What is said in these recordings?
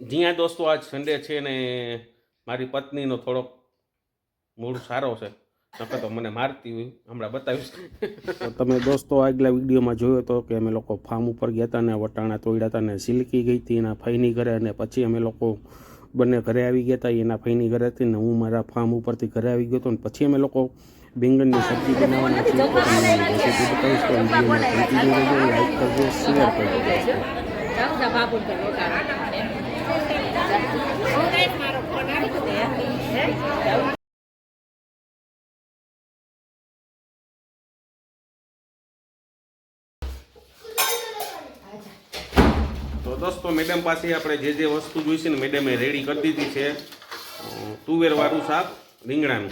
જ્યાં દોસ્તો આજ સન્ડે છે ને મારી પત્નીનો થોડોક મૂડ સારો છે. નકર તો મને મારતી હોય હમણાં બતાવીશ. તમે દોસ્તો આગલા વિડીયોમાં જોયો હતો કે અમે લોકો ફાર્મ ઉપર ગયા હતા ને વટાણા તોડ્યા હતા ને સિલ્કી ગઈ હતી એના ફઈની ઘરે અને પછી અમે લોકો બંને ઘરે આવી ગયા હતા એના ફઈની ઘરે હતી ને હું મારા ફાર્મ ઉપરથી ઘરે આવી ગયો હતો ને પછી અમે લોકો બેંગનની સબ્જી બનાવવાની રેસીપી બતાવીશ તો વિડીયોને લાઈક કરજો શેર કરજો. તો દોસ્તો મેડમ પાસે આપણે જે જે વસ્તુ જોઈશે ને મેડમે રેડી કરી દીધી છે. તુવેરવાળું શાક રીંગણાનું.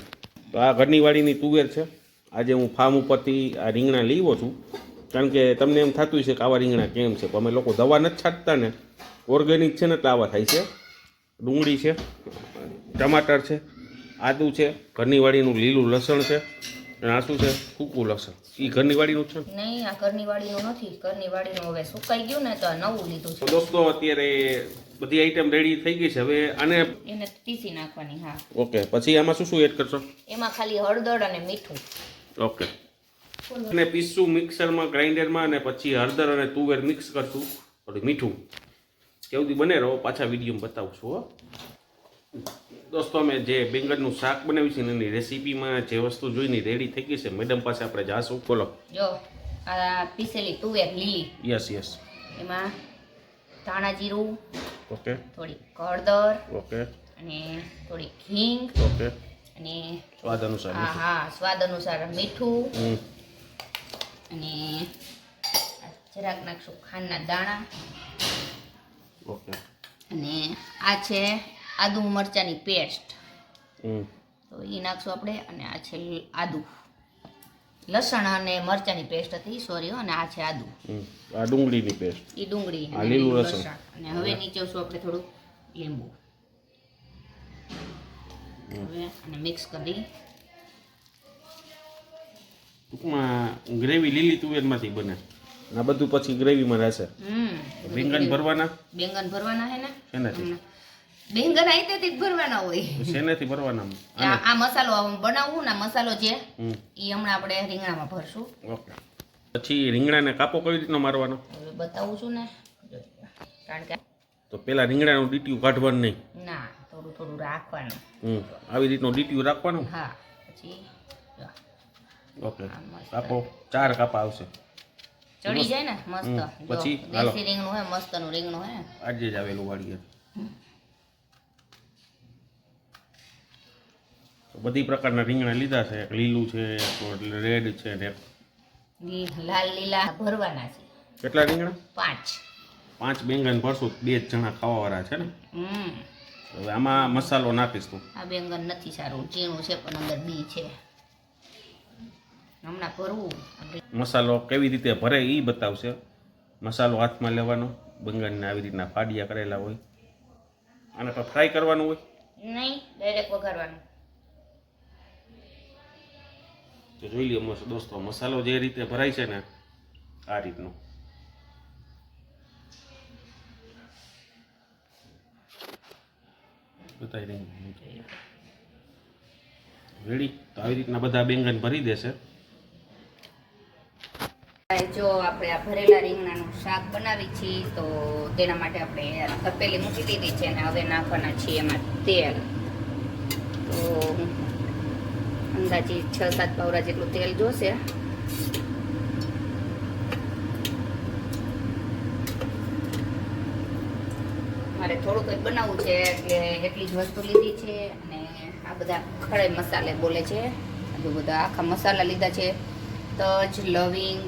તો આ ઘરની વાડીની તુવેર છે. આજે હું ફાર્મ ઉપરથી આ રીંગણા લીવો છું. કારણ કે તમને એમ થતું છે કે આવા રીંગણા કેમ છે? અમે લોકો દવા નથી છાંટતા ને. ઓર્ગેનિક છે ને એટલે આવા થાય છે. ડુંગળી છે ટમાટર છે આદું છે ઘરની વાડીનું લીલું લસણ છે અને આ શું છે સૂકું લસણ. એ ઘરની વાડીનું છે નહીં આ ઘરની વાડીનું નથી. ઘરની વાડીનું હવે સુકાઈ ગયું ને તો નવું લીધું છે. દોસ્તો અત્યારે બધી આઈટમ રેડી થઈ ગઈ છે. હવે આને એને પીસી નાખવાની હા. ઓકે પછી આમાં શું શું એડ કરશો? એમાં ખાલી હળદર અને મીઠું. ઓકે. અને પીસું મિક્સરમાં ગ્રાઇન્ડરમાં અને પછી હળદર અને તુવેર મિક્સ કરશું. થોડું મીઠું. કેવું બને રહો પાછા વિડીયોમાં બતાવું છું હો. દોસ્તો અમે જે બેંગનનું શાક બનાવ્યું છે ને એની રેસીપીમાં જે વસ્તુ જોઈને રેડી થઈ ગઈ છે મેડમ પાસે આપણે જાશું. બોલો. જો આ પીસેલી તુવેર લીલી. યસ યસ એમાં ધાણા જીરું ઓકે થોડી હળદર ઓકે અને થોડી હિંગ ઓકે અને સ્વાદ અનુસાર હા હા સ્વાદ અનુસાર મીઠું. અને જરાક નાખશું ખાંડના દાણા. ઓકે. અને આ છે આદુ મરચાંની પેસ્ટ. તો એ નાખશું આપણે અને આ છે આદુ. લસણ અને મરચાંની પેસ્ટ હતી સોરી અને આ છે આદુ. આ ડુંગળીની પેસ્ટ. એ ડુંગળી અને લીલું લસણ. અને હવે નીચવશું આપણે થોડું લીંબુ. હવે અને મિક્સ કરી. ટૂંકમાં ગ્રેવી લીલી તુવેરમાંથી બને. આ બધું પછી ગ્રેવીમાં રહેશે. હમ. રીંગણ ભરવાના? બેંગન ભરવાના હે ને? શેનાથી. બેંગન આઈતેથી જ ભરવાના હોય. શેનાથી ભરવાના આ આ મસાલો આમ બનાવવું ને મસાલો જે હમ. એ હમણાં આપણે રીંગણામાં ભરશું. ઓકે. પછી રીંગણાને કાપો કઈ રીતનો મારવાનો? બતાવું છું ને. કારણ કે તો પેલા રીંગણાનું ડીટીયું કાઢવાનું નહીં? ના થોડું થોડું રાખવાનું. હમ. આવી રીતનું ડીટીયું રાખવાનું? હા પછી ઓકે. કાપો. ચાર કાપા આવશે. ચડી જાય ને મસ્ત. પછી? દેશી રીંગણું હે મસ્તનું રીંગણું હે આજે જ આવેલું વાડીએ. બધી પ્રકારના રીંગણા લીધા છે. એક લીલું છે એક રેડ છે ને લાલ લીલા ભરવાના છે. કેટલા રીંગણા? પાંચ. પાંચ બેંગન ભરશું. બે જ જણા ખાવાવાળા છે ને? હમ. હવે આમાં મસાલો નાખીશ. તું આ બેંગન નથી સારું. ઝીણું છે પણ અંદર બી છે. હમણાં ભરવું. મસાલો કેવી રીતે ભરે એ બતાવશે. મસાલો હાથમાં લેવાનો બંગાળને આવી રીતના ફાડિયા કરેલા હોય. આને તો ફ્રાય કરવાનું હોય. નહીં ડાયરેક્ટ વઘારવાનું. તો જોઈ મસ્ત દોસ્તો મસાલો જે રીતે ભરાય છે ને આ રીતનો. બતાવી દઈએ. રેડી? તો આવી રીતના બધા બેંગન ભરી દેશે. જો આપણે આ ભરેલા રીંગણાનું શાક બનાવી છીએ, તો તેના માટે આપણે તપેલી મૂકી દીધી છે અને હવે નાખવાના છીએ એમાં તેલ. તો અંદાજે છ સાત પાવરા જેટલું તેલ જોશે. મારે થોડુંક જ બનાવવું છે, એટલે એટલી જ વસ્તુ લીધી છે અને આ બધા ખડાઈ મસાલે બોલે છે. બધું બધા આખા મસાલા લીધા છે. તજ, લવિંગ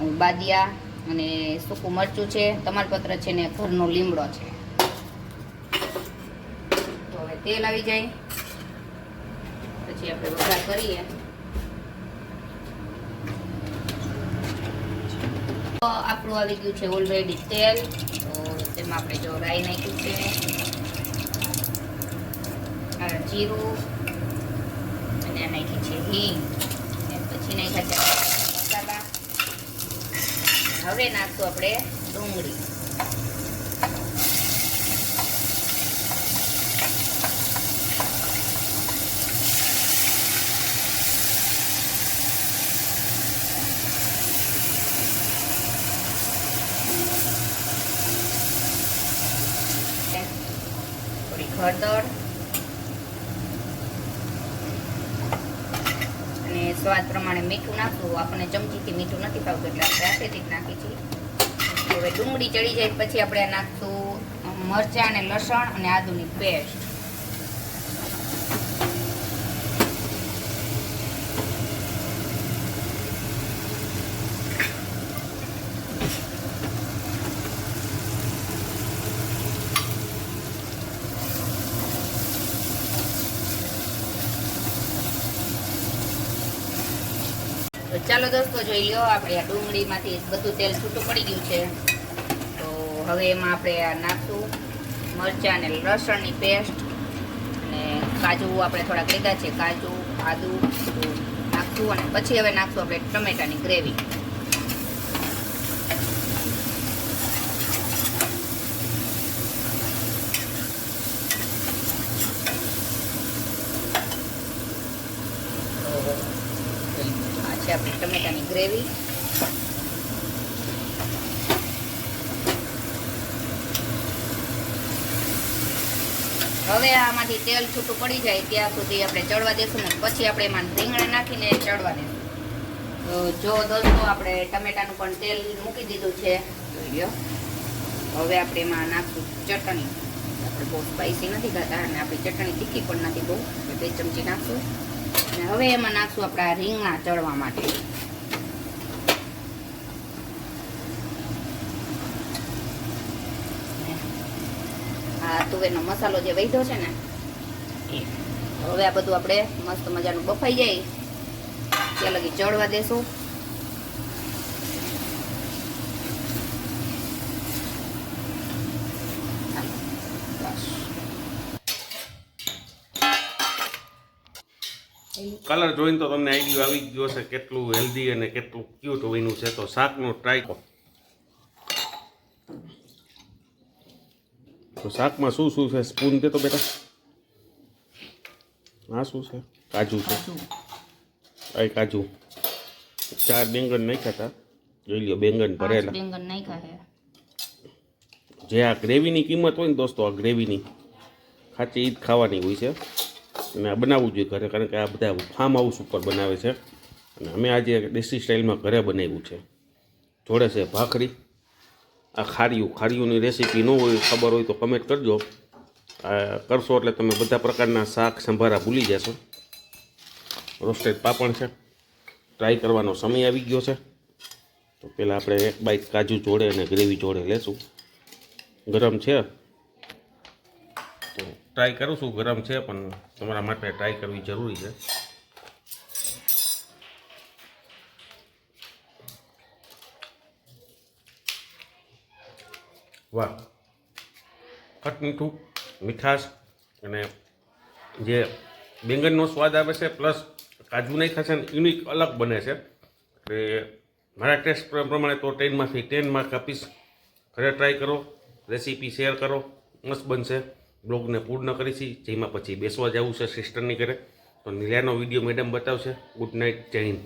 બાદિયા અને સૂકું મરચું છે તમાલપત્ર છે ને ઘરનો લીમડો છે. તો હવે તેલ આવી જાય. પછી આપણે વઘાર કરીએ. આપણું આવી ગયું છે ઓલરેડી તેલ. તો તેમાં આપણે જો રાઈ નાખ્યું છે. જીરું. અને આ નાખી છે હિંગ. પછી નાખ્યા છે હવે નાખશું આપણે ડુંગળી. થોડી હળદર સ્વાદ પ્રમાણે મીઠું નાખવું. આપણને ચમચીથી મીઠું નથી ખાવું એટલે આપણે હાથેથી જ નાખી છીએ. હવે ડુંગળી ચડી જાય પછી આપણે નાખશું મરચાં અને લસણ અને આદુની પેસ્ટ. ચાલો દોસ્તો જોઈ લ્યો, આપણે આ ડુંગળીમાંથી બધું તેલ છૂટું પડી ગયું છે. તો હવે એમાં આપણે આ નાખશું મરચાં અને લસણની પેસ્ટ અને કાજુ આપણે થોડાક લીધા છે, કાજુ, આદુ નાખશું અને પછી હવે નાખશું આપણે ટમેટાની ગ્રેવી આ છે આપણી ટમેટાની ગ્રેવી. હવે આમાંથી તેલ છૂટું પડી જાય ત્યાં સુધી આપણે ચડવા દેશું ને પછી આપણે એમાં રીંગણા નાખીને ચડવા દેશું. તો જો દોસ્તો, આપણે ટમેટાનું પણ તેલ મૂકી દીધું છે. હવે આપણે એમાં નાખશું ચટણી. આપણે બહુ સ્પાઈસી નથી ખાતા અને આપણી ચટણી તીખી પણ નથી બહુ. બે ચમચી નાખશું. હવે એમાં નાખશું આપણા રીંગણા ચડવા માટે. આ તુવેરનો મસાલો જે વૈધો છે ને હવે આ બધું આપણે મસ્ત મજાનું બફાઈ જાય. ત્યાં લગી ચડવા દેશું. કલર જોઈને તો તમને આઈડિયો આવી ગયો હશે કેટલું હેલ્ધી અને કેટલું ક્યુટ હોઈનું છે. તો શાકનું ટ્રાય કરો. તો શાકમાં શું શું છે? સ્પૂન દે તો બેટા. આ શું છે? કાજુ છે. આ કાજુ. ચાર બેંગન નાખ્યા હતા. જોઈ લ્યો બેંગન ભરેલા. બેંગન નાખ્યા છે. જે આ ગ્રેવીની કિંમત હોય ને દોસ્તો આ ગ્રેવીની ખાચી ઈદ ખાવાની હોય છે. અને આ બનાવવું જોઈએ ઘરે, કારણ કે આ બધા ફાર્મ હાઉસ ઉપર બનાવે છે. અને અમે આજે દેશી સ્ટાઇલમાં ઘરે બનાવ્યું છે. જોડે છે ભાખરી. આ ખારીયું ખારીયુંની રેસીપી ન હોય, ખબર હોય તો કમેન્ટ કરજો. આ કરશો એટલે તમે બધા પ્રકારના શાક સંભારા ભૂલી જશો. રોસ્ટેડ પાપડ છે. ટ્રાય કરવાનો સમય આવી ગયો છે. તો પહેલાં આપણે એક બાઈક કાજુ જોડે અને ગ્રેવી જોડે લેશું. ગરમ છે. ટ્રાય કરું છું, ગરમ છે, પણ તમારા માટે ટ્રાય કરવી જરૂરી છે. વાહ. ખટ મીઠું, મીઠાશ અને જે બેંગનનો સ્વાદ આવે છે, પ્લસ કાજુ નહીં ખાશે ને યુનિક અલગ બને છે. એટલે મારા ટેસ્ટ પ્રમાણે તો ટેનમાંથી ટેન માર્ક આપીશ ઘરે ટ્રાય કરો, રેસીપી શેર કરો, મસ્ત બનશે. બ્લોગને પૂર્ણ કરીશી જેમાં પછી બેસવા જવું છે સિસ્ટરની ઘરે. તો નીલાનો વીડિયો મેડમ બતાવશે. Good night Jai Hind.